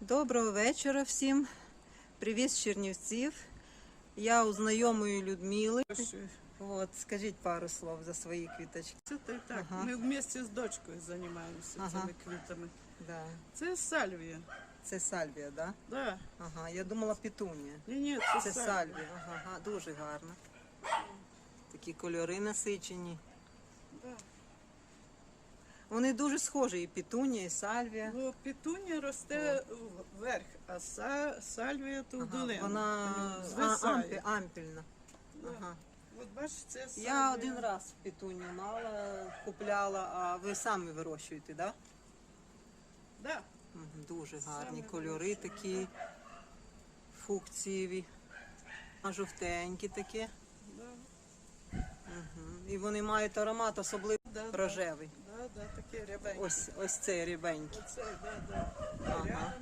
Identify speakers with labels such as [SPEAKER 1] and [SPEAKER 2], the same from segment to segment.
[SPEAKER 1] Доброго вечора всім. Привіт з Чернівців. Я у знайомої Людмили. От, скажіть пару слов за свої квіточки.
[SPEAKER 2] Це так, так.
[SPEAKER 1] Ага.
[SPEAKER 2] Ми вместе з дочкою займаємося
[SPEAKER 1] Ага.
[SPEAKER 2] цими квітами.
[SPEAKER 1] Да.
[SPEAKER 2] Це сальвія.
[SPEAKER 1] Це сальвія, да?
[SPEAKER 2] Да.
[SPEAKER 1] Ага, я думала петунія.
[SPEAKER 2] Ні, ні,
[SPEAKER 1] Це
[SPEAKER 2] це,
[SPEAKER 1] сальвія. Ага, ага, дуже гарно. Такі кольори насичені. Вони дуже схожі, і петунія, і сальвія.
[SPEAKER 2] Ну, петунія росте вверх, а са, сальвія то в долину.
[SPEAKER 1] вона а, ампі, ампільна.
[SPEAKER 2] Да.
[SPEAKER 1] Ага.
[SPEAKER 2] От бачиш, це сальвія.
[SPEAKER 1] Я один раз петунію мала, купляла, а ви самі вирощуєте, так? Да?
[SPEAKER 2] Да.
[SPEAKER 1] Дуже гарні
[SPEAKER 2] Саме
[SPEAKER 1] кольори такі фукцієві, а жовтенькі такі.
[SPEAKER 2] Да.
[SPEAKER 1] Мгм. І вони мають аромат особливо
[SPEAKER 2] да.
[SPEAKER 1] рожевий.
[SPEAKER 2] Да, да, такі рябенькі.
[SPEAKER 1] Ось ось цей рібенький.
[SPEAKER 2] Оце, да, да.
[SPEAKER 1] Ага.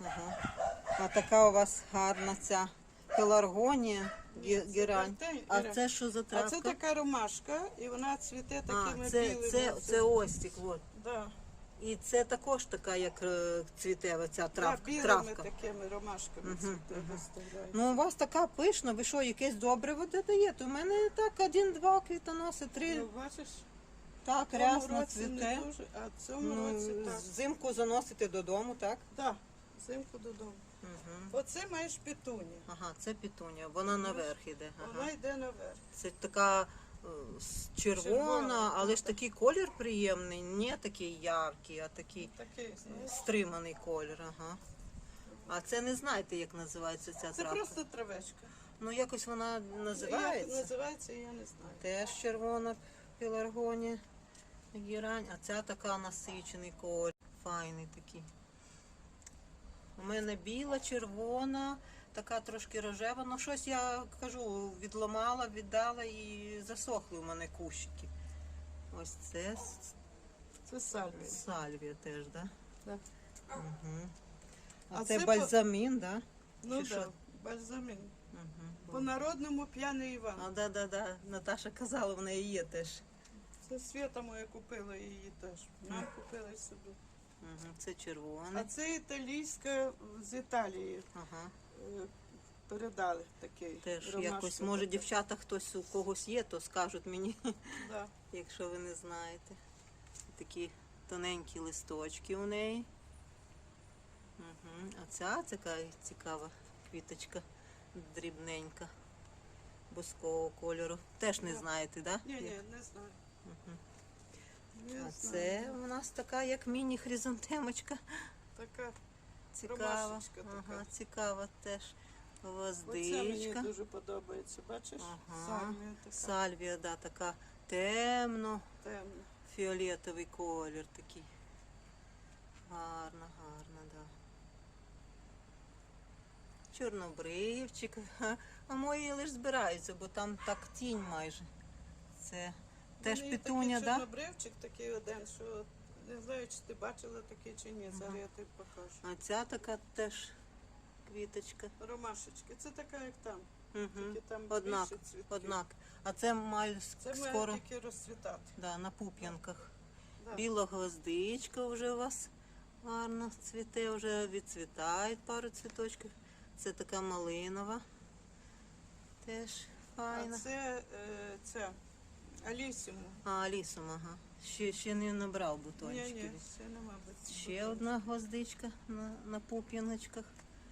[SPEAKER 1] Ага. А така у вас гарна ця пеларгонія, гі- герань.
[SPEAKER 2] гертень,
[SPEAKER 1] А це що за
[SPEAKER 2] А
[SPEAKER 1] травка?
[SPEAKER 2] це така ромашка, і вона цвіте такими
[SPEAKER 1] а, це,
[SPEAKER 2] білими.
[SPEAKER 1] це, це остік. От.
[SPEAKER 2] Да.
[SPEAKER 1] І це також така, як е, цвіте ця
[SPEAKER 2] Да,
[SPEAKER 1] травка.
[SPEAKER 2] білими
[SPEAKER 1] травка.
[SPEAKER 2] такими ромашками цвіте виставляє.
[SPEAKER 1] Ну, у вас така пишна, ви що, якесь добре води даєте? У мене так один-два квітоноси, три.
[SPEAKER 2] Ну, бачиш,
[SPEAKER 1] так,
[SPEAKER 2] в цьому
[SPEAKER 1] рясно
[SPEAKER 2] році не
[SPEAKER 1] цвіте.
[SPEAKER 2] дуже, а в цьому
[SPEAKER 1] Ну,
[SPEAKER 2] році так.
[SPEAKER 1] взимку заносите додому, так?
[SPEAKER 2] Так, взимку додому.
[SPEAKER 1] Угу.
[SPEAKER 2] Оце маєш петунія.
[SPEAKER 1] Ага, це пітунія, вона наверх іде. Ага.
[SPEAKER 2] Вона йде наверх.
[SPEAKER 1] Це така е, с- червона,
[SPEAKER 2] Червона,
[SPEAKER 1] але ж такий колір приємний, не такий яркий, а такий
[SPEAKER 2] Такий, знаєш.
[SPEAKER 1] стриманий колір. Ага. А це не знаєте, як називається ця
[SPEAKER 2] Це
[SPEAKER 1] травка?
[SPEAKER 2] просто травечка.
[SPEAKER 1] Ну якось вона
[SPEAKER 2] Як
[SPEAKER 1] називається.
[SPEAKER 2] називається, я не знаю.
[SPEAKER 1] Теж червона пеларгонія, гірань, а ця така насичений колір, файний такий. У мене біла, червона, така трошки рожева. Ну щось я кажу, відламала, віддала і засохли у мене кущики. Ось це
[SPEAKER 2] Це сальвія.
[SPEAKER 1] сальвія теж, так? Да?
[SPEAKER 2] Да.
[SPEAKER 1] Угу. А,
[SPEAKER 2] А
[SPEAKER 1] це,
[SPEAKER 2] це
[SPEAKER 1] бальзамін, так? Да?
[SPEAKER 2] Ну так,
[SPEAKER 1] що?
[SPEAKER 2] бальзамін.
[SPEAKER 1] Угу.
[SPEAKER 2] По народному п'яний Іван.
[SPEAKER 1] А, да, да, да. Наташа казала, в неї є теж.
[SPEAKER 2] Це Свята моя купила її теж. Вона купила собі.
[SPEAKER 1] Це
[SPEAKER 2] А це італійська з Італії.
[SPEAKER 1] Ага.
[SPEAKER 2] е, Передали такий.
[SPEAKER 1] Теж якось, може,
[SPEAKER 2] така.
[SPEAKER 1] дівчата хтось у когось є, то скажуть мені,
[SPEAKER 2] Да.
[SPEAKER 1] якщо ви не знаєте. Такі тоненькі листочки у неї. Угу. А ця така цікава квіточка, дрібненька, бускового кольору. Теж не
[SPEAKER 2] Да.
[SPEAKER 1] знаєте, так?
[SPEAKER 2] Ні, ні, не знаю.
[SPEAKER 1] А це у нас така, як міні-хризантемочка.
[SPEAKER 2] така.
[SPEAKER 1] Цікава.
[SPEAKER 2] Ромашечка така.
[SPEAKER 1] Ага, цікава теж.
[SPEAKER 2] Оце мені
[SPEAKER 1] Гвоздичка.
[SPEAKER 2] дуже подобається. Бачиш?
[SPEAKER 1] Ага.
[SPEAKER 2] Сальвія така
[SPEAKER 1] Сальвія, да, така темно.
[SPEAKER 2] темна.
[SPEAKER 1] Фіолетовий колір такий. Гарно, гарно, да. Чорнобривчик. А мої лише збираються, бо там так тінь майже. Це теж
[SPEAKER 2] У
[SPEAKER 1] петуня,
[SPEAKER 2] такий
[SPEAKER 1] да?
[SPEAKER 2] чорнобривчик такий один, що не знаю, чи ти бачила такий чи ні. Зараз я тобі покажу.
[SPEAKER 1] А ця така теж квіточка.
[SPEAKER 2] Ромашечки. Це така, як там.
[SPEAKER 1] Угу.
[SPEAKER 2] Тільки там
[SPEAKER 1] Однак,
[SPEAKER 2] більше цвітків.
[SPEAKER 1] однак. А це має
[SPEAKER 2] Це має
[SPEAKER 1] скоро
[SPEAKER 2] тільки розцвітати.
[SPEAKER 1] да, на пуп'янках.
[SPEAKER 2] Да.
[SPEAKER 1] Біла гвоздичка вже у вас гарно цвіте, вже відцвітають пару цвіточків. Це така малинова. Теж файна.
[SPEAKER 2] А це, е, це Алісіму.
[SPEAKER 1] А, Алісом, ага. Ще, ще не набрав бутончиків.
[SPEAKER 2] ні, ще нема без
[SPEAKER 1] Ще одна гвоздичка на, на пуп'яночках.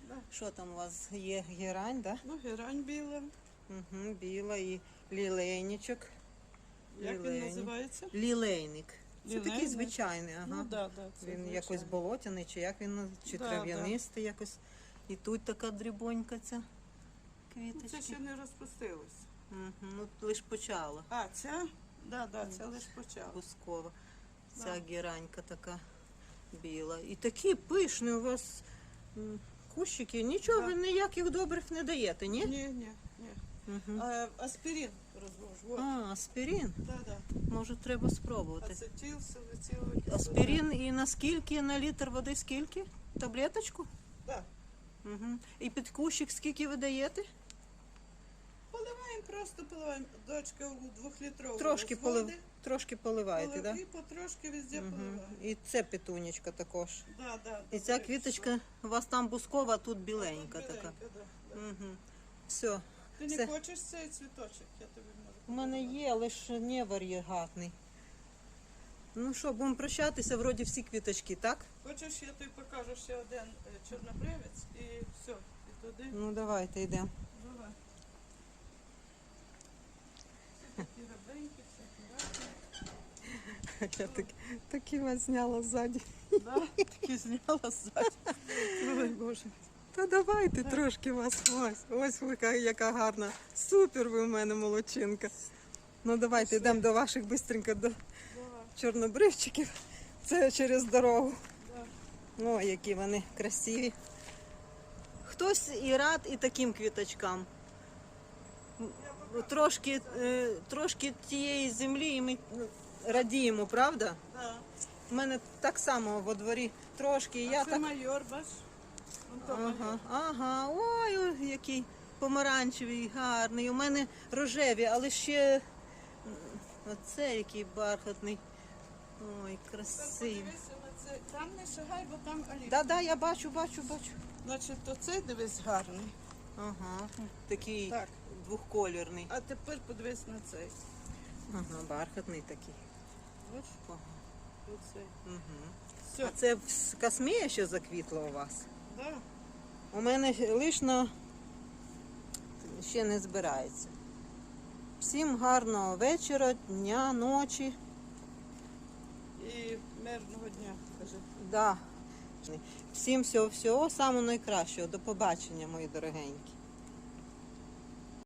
[SPEAKER 2] Да.
[SPEAKER 1] Що там у вас є герань, да?
[SPEAKER 2] Ну, герань біла.
[SPEAKER 1] Угу, біла і лілейничок.
[SPEAKER 2] Як він називається?
[SPEAKER 1] Лілейник. Це такий звичайний, ага.
[SPEAKER 2] Ну, да, да, це
[SPEAKER 1] Він
[SPEAKER 2] звичайно.
[SPEAKER 1] якось болотяний, чи як він наз- чи
[SPEAKER 2] Да,
[SPEAKER 1] трав'янистий якось. І тут така дрібонька ця
[SPEAKER 2] Ну,
[SPEAKER 1] квіточка.
[SPEAKER 2] Це ще не розпустилось.
[SPEAKER 1] Угу, ну лиш почала.
[SPEAKER 2] А, ця? Да, да, це лише почала.
[SPEAKER 1] Бускова. Ця
[SPEAKER 2] Да.
[SPEAKER 1] геранька така біла. І такі пишні у вас кущики. Нічого
[SPEAKER 2] Да.
[SPEAKER 1] ви ніяких добрих не даєте, ні?
[SPEAKER 2] Ні, ні, ні.
[SPEAKER 1] Угу.
[SPEAKER 2] А, аспірин розвожу. Вот.
[SPEAKER 1] А, аспірин.
[SPEAKER 2] Да, да.
[SPEAKER 1] Може, треба спробувати.
[SPEAKER 2] Ацетил, салициловий.
[SPEAKER 1] Аспірин і на скільки на літр води скільки? Таблеточку?
[SPEAKER 2] Да.
[SPEAKER 1] Угу. І під кущик скільки ви даєте?
[SPEAKER 2] Поливаємо, просто поливаємо. Дочка у двохлітрову
[SPEAKER 1] Трошки, полив... трошки поливаєте, так?
[SPEAKER 2] і потрошки везде
[SPEAKER 1] Угу.
[SPEAKER 2] поливаємо.
[SPEAKER 1] І це петунечка також.
[SPEAKER 2] Да, да,
[SPEAKER 1] І ця квіточка у вас там бускова, а тут біленька
[SPEAKER 2] Тут
[SPEAKER 1] така.
[SPEAKER 2] да, да.
[SPEAKER 1] Угу. Все.
[SPEAKER 2] Ти
[SPEAKER 1] Все.
[SPEAKER 2] не хочеш цей цвіточок? Я тобі можу.
[SPEAKER 1] У мене є, але ж невар є гарний. Ну що, будемо прощатися, вроді всі квіточки, так?
[SPEAKER 2] Хочеш, я тобі покажу ще один е, чорнобривець і все. І туди.
[SPEAKER 1] Ну давайте йдемо. Я так, такі вас зняла ззаді.
[SPEAKER 2] Да, такі зняла ззаді. Ой, Боже.
[SPEAKER 1] Та давайте трошки вас. Ось, ось ви яка, гарна. Супер ви в мене молодчинка. Ну давайте йдемо до ваших бистренько до чорнобривчиків. Це через дорогу.
[SPEAKER 2] да.
[SPEAKER 1] О, які вони красиві. Хтось і рад і таким квіточкам. Трошки, е, трошки тієї землі і ми ну, радіємо, правда?
[SPEAKER 2] Да.
[SPEAKER 1] У мене так само во дворі трошки, і
[SPEAKER 2] А
[SPEAKER 1] я
[SPEAKER 2] це
[SPEAKER 1] так.
[SPEAKER 2] майор, бач? Вон то
[SPEAKER 1] Ага,
[SPEAKER 2] майор.
[SPEAKER 1] ага, ой, ой, який помаранчевий, гарний. У мене рожеві, але ще оце який бархатний. Ой,
[SPEAKER 2] Тепер
[SPEAKER 1] красивий.
[SPEAKER 2] подивися на це. Там не шагай, бо там аліс.
[SPEAKER 1] Да, да, я бачу, бачу, бачу.
[SPEAKER 2] Значить, то цей дивись гарний.
[SPEAKER 1] Ага, такий
[SPEAKER 2] Так.
[SPEAKER 1] двохколірний.
[SPEAKER 2] А тепер подивись на цей.
[SPEAKER 1] Ага, бархатний такий. Ага.
[SPEAKER 2] оцей.
[SPEAKER 1] Угу.
[SPEAKER 2] Все.
[SPEAKER 1] А це касмія ще заквітла у вас?
[SPEAKER 2] Да.
[SPEAKER 1] У мене лишно ще не збирається. Всім гарного вечора, дня, ночі.
[SPEAKER 2] І мирного дня, каже.
[SPEAKER 1] Да. Всім всього всього самого найкращого. До побачення, мої дорогенькі.